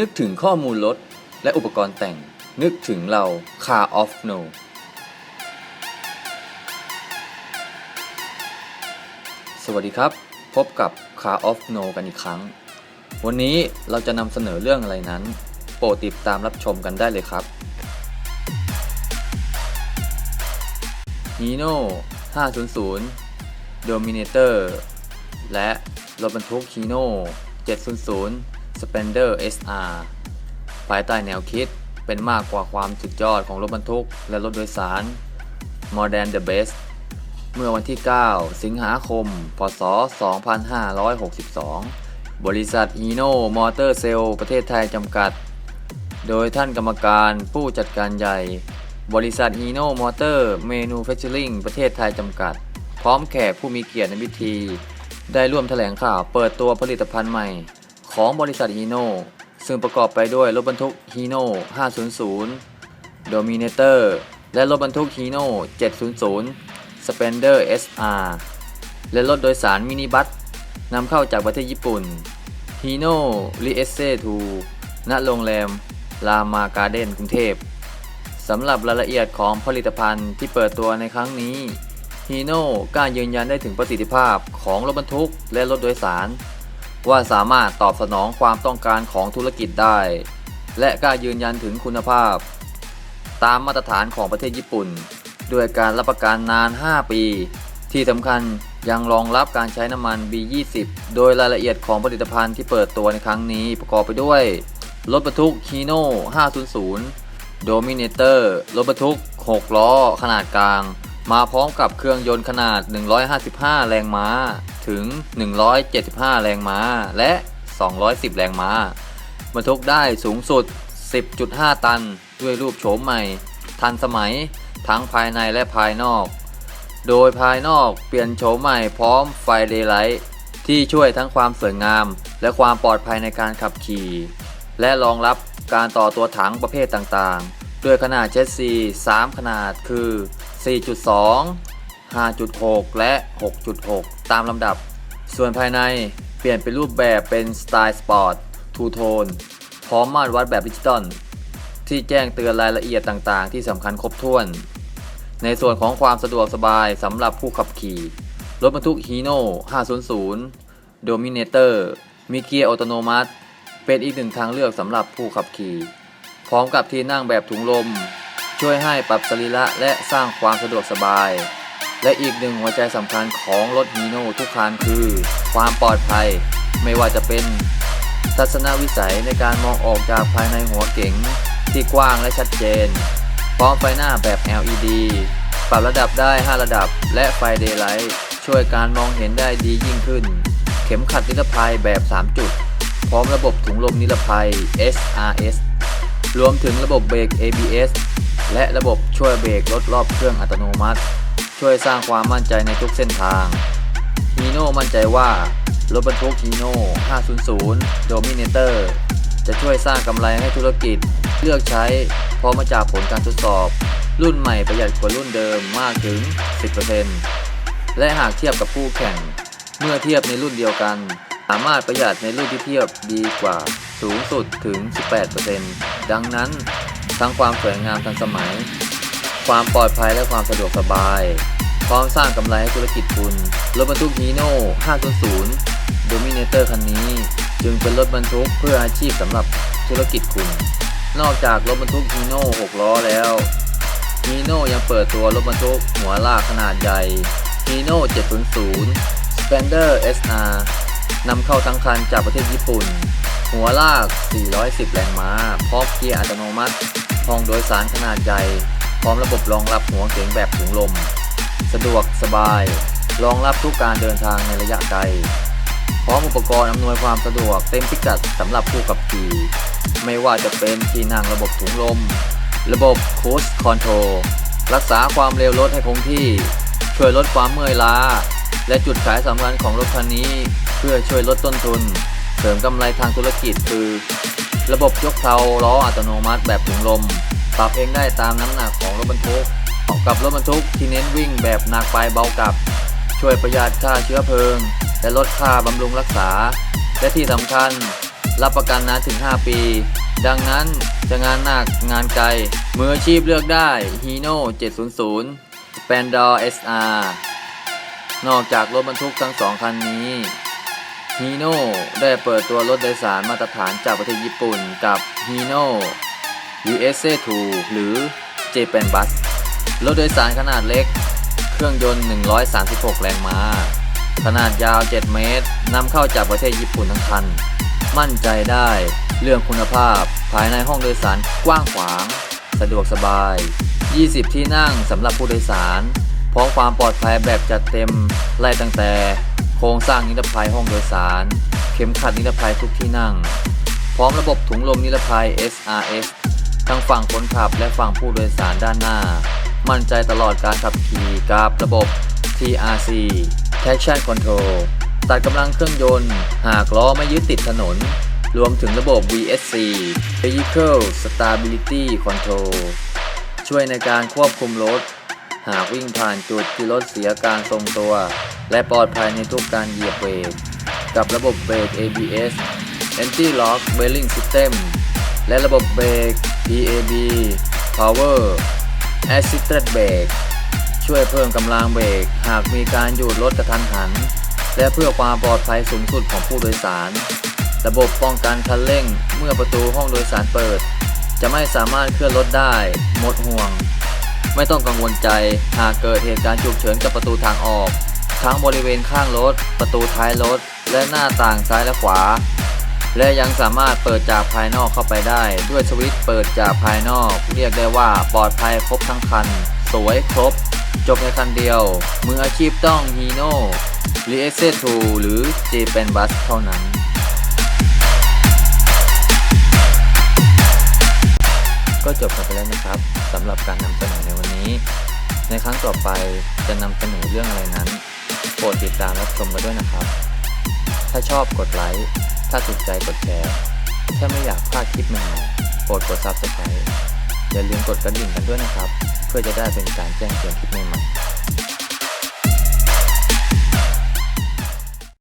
นึกถึงข้อมูลรถและอุปกรณ์แต่ง นึกถึงเรา Car of No สวัสดีครับ พบกับ Car of No กันอีกครั้ง วันนี้เราจะนำเสนอเรื่องอะไรนั้น โปรดติดตามรับชมกันได้เลยครับ Hino 500 Dominator และรถบรรทุก Hino 700 Spender SR ภายใต้แนวคิดเป็นมากกว่าความสุดยอดของรถบรรทุก และรถโดยสาร More than the best เมื่อวันที่ 9 สิงหาคม พศ 2562 บริษัท Hino Motor Cell ประเทศไทยจำกัด โดยท่านกรรมการผู้จัดการใหญ่ บริษัท Hino Motor Manufacturing ประเทศไทยจำกัด พร้อมแขกผู้มีเกียรติในพิธี ได้ร่วมแถลงข่าวเปิดตัวผลิตภัณฑ์ใหม่ ของบริษัท Hino ซึ่งประกอบไปด้วยรถบรรทุก Hino 500 Dominator และรถบรรทุก Hino 700 Spender SR และรถโดยสารมินิบัสนำเข้าจากประเทศญี่ปุ่น Hino r i e s e 2ณโรงแรมลามาการ์เด้นกรุงเทพสำหรับรายละเอียดของผลิตภัณฑ์ที่เปิดตัวในครั้งนี้ Hino กล้ายืนยันได้ถึงประสิทธิภาพของรถบรรทุกและรถโดยสาร ว่าสามารถตอบสนองความต้องการของธุรกิจได้ และกล้ายืนยันถึงคุณภาพ ตามมาตรฐานของประเทศญี่ปุ่น ด้วยการรับประกันนาน 5 ปี ที่สำคัญยังรองรับการใช้น้ำมัน B20 โดยรายละเอียดของผลิตภัณฑ์ที่เปิดตัวในครั้งนี้ประกอบไปด้วย รถบรรทุก Hino 500 Dominator รถบรรทุก 6 ล้อ ขนาดกลาง มาพร้อมกับเครื่องยนต์ขนาด 155 แรงม้า ถึง 175 แรงม้า และ 210 แรงม้าบรรทุกได้สูงสุด 10.5 ตัน ด้วยรูปโฉมใหม่ ทันสมัยทั้งภายในและภายนอก โดยภายนอกเปลี่ยนโฉมใหม่พร้อมไฟเดย์ไลท์ที่ช่วยทั้งความสวยงาม และความปลอดภัยในการขับขี่ และรองรับการต่อตัวถังประเภทต่างๆ ด้วยขนาดเชสซี 3 ขนาดคือ 4.2 5.6 และ 6.6 ตามลำดับ ส่วนภายในเปลี่ยนเป็นรูปแบบเป็นสไตล์สปอร์ตทูโทนพร้อมมาตรวัดแบบดิจิตอลที่แจ้งเตือนรายละเอียดต่างๆ ที่สำคัญครบถ้วน ในส่วนของความสะดวกสบายสำหรับผู้ขับขี่ รถบรรทุก Hino 500 Dominator มีเกียร์อัตโนมัติ เป็นอีกหนึ่งทางเลือกสำหรับผู้ขับขี่ พร้อมกับที่นั่งแบบถุงลม ช่วยให้ปรับสรีระและสร้างความสะดวกสบาย และอีกหนึ่งหัวใจสำคัญของรถ Hino ทุกคันคือ ความปลอดภัย ไม่ว่าจะเป็นทัศนวิสัยในการมองออกจากภายในหัวเก๋งที่กว้างและชัดเจน พร้อมไฟหน้าแบบ LED ปรับระดับได้ 5 ระดับ และไฟ Daylight ช่วยการมองเห็นได้ดียิ่งขึ้น เข็มขัดนิรภัยแบบ 3 จุด พร้อมระบบถุงลมนิรภัย SRS รวมถึงระบบเบรก ABS และระบบช่วยเบรกรถรอบเครื่องอัตโนมัติ ช่วยสร้างความมั่นใจในทุกเส้นทางฮีโน่มั่นใจว่ารถบรรทุกฮีโน่500 Dominator จะช่วยสร้างกำไรให้ธุรกิจ เลือกใช้เพราะมาจากผลการทดสอบ รุ่นใหม่ประหยัดกว่ารุ่นเดิมมากถึง 10%และหากเทียบกับคู่แข่ง เมื่อเทียบในรุ่นเดียวกันสามารถประหยัดในรุ่นที่เทียบดีกว่าสูงสุดถึง 18%ดังนั้น ทั้งความสวยงามทันสมัย ความปลอดภัยและความสะดวกสบาย พร้อมสร้างกำไรให้ธุรกิจคุณรถบรรทุกฮีโน่500 Dominator คันนี้ จึงเป็นรถบรรทุกเพื่ออาชีพสำหรับธุรกิจคุณ นอกจากรถบรรทุกฮีโน่6ล้อแล้วฮีโน่ยังเปิดตัวรถบรรทุกหัวลากขนาดใหญ่ฮีโน่700 Spender SR นำเข้าทั้งคันจากประเทศญี่ปุ่น หัวลาก 410 แรงม้า พร้อมเกียร์อัตโนมัติห้องโดยสารขนาดใหญ่ พร้อมระบบรองรับหัวเก๋งแบบถุงลม สะดวกสบาย รองรับทุกการเดินทางในระยะไกล พร้อมอุปกรณ์อำนวยความสะดวกเต็มพิกัดสำหรับผู้ขับขี่ ไม่ว่าจะเป็นที่นั่งระบบถุงลม ระบบ Cruise Control รักษาความเร็วรถให้คงที่ ช่วยลดความเมื่อยล้า และจุดขายสำคัญของรถคันนี้ เพื่อช่วยลดต้นทุน เสริมกำไรทางธุรกิจคือ ระบบยกเทาล้ออัตโนมัติแบบถุงลม ปรับเองได้ตามน้ำหนักของรถบรรทุกเหมาะกับรถบรรทุกที่เน้นวิ่งแบบหนักไปเบากลับ ช่วยประหยัดค่าเชื้อเพลิง และลดค่าบำรุงรักษา และที่สำคัญ รับประกันนานถึง 5 ปี ดังนั้นจะงานหนักงานไกล มืออาชีพเลือกได้ Hino 700 p a n d o r SR นอกจากรถบรรทุกทั้งสองคันนี้ Hino ได้เปิดตัวรถโดยสารมาตรฐานจากประเทศญี่ปุ่นกับ Hino USA 2 หรือ Japan Bus รถโดยสารขนาดเล็ก เครื่องยนต์ 136 แรงม้า ขนาดยาว 7 เมตร นำเข้าจากประเทศญี่ปุ่นทั้งคัน มั่นใจได้เรื่องคุณภาพ ภายในห้องโดยสารกว้างขวาง สะดวกสบาย 20 ที่นั่งสำหรับผู้โดยสาร พร้อมความปลอดภัยแบบจัดเต็ม ไล่ตั้งแต่ โครงสร้างนิรภัยห้องโดยสาร เข็มขัดนิรภัยทุกที่นั่ง พร้อมระบบถุงลมนิรภัย SRS ทั้งฝั่งคนขับและฝั่งผู้โดยสารด้านหน้า มั่นใจตลอดการขับขี่กับระบบ TRC Traction Control ตัดกำลังเครื่องยนต์ หากล้อไม่ยึดติดถนน รวมถึงระบบ VSC Vehicle Stability Control ช่วยในการควบคุมรถ หากวิ่งผ่านจุดที่รถเสียการทรงตัว และปลอดภัยในทุกการเหยียบเบรกกับระบบเบรก ABS Anti Lock Braking System และระบบเบรก PAB Power Assisted Brake ช่วยเพิ่มกำลังเบรกหากมีการหยุดรถกระทันหัน และเพื่อความปลอดภัยสูงสุดของผู้โดยสาร ระบบป้องกันคันเร่งเมื่อประตูห้องโดยสารเปิด จะไม่สามารถเคลื่อนรถได้ หมดห่วง ไม่ต้องกังวลใจหากเกิดเหตุการณ์ฉุกเฉินกับประตูทางออก ทั้งบริเวณข้างรถ ประตูท้ายรถ และหน้าต่างซ้ายและขวา และยังสามารถเปิดจากภายนอกเข้าไปได้ ด้วยสวิตช์เปิดจากภายนอก เรียกได้ว่าปลอดภัยครบทั้งคัน สวยครบ จบในคันเดียว มืออาชีพต้อง Hino r e a c e 2หรือ Japan Bus เท่านั้น ก็จบกันไปแล้วนะครับสำหรับการนำเสนอในวันนี้ ในครั้งต่อไปจะนำเสนอเรื่องอะไรนั้น โปรดติดตามรับชมกันด้วยนะครับ ถ้าชอบกดไลค์ ถ้าถูกใจกดแชร์ ถ้าไม่อยากพลาดคลิปใหม่ๆโปรดกด Subscribe อย่าลืมกดกระดิ่งกันด้วยนะครับ เพื่อจะได้เป็นการแจ้งเตือนคลิปใหม่ๆ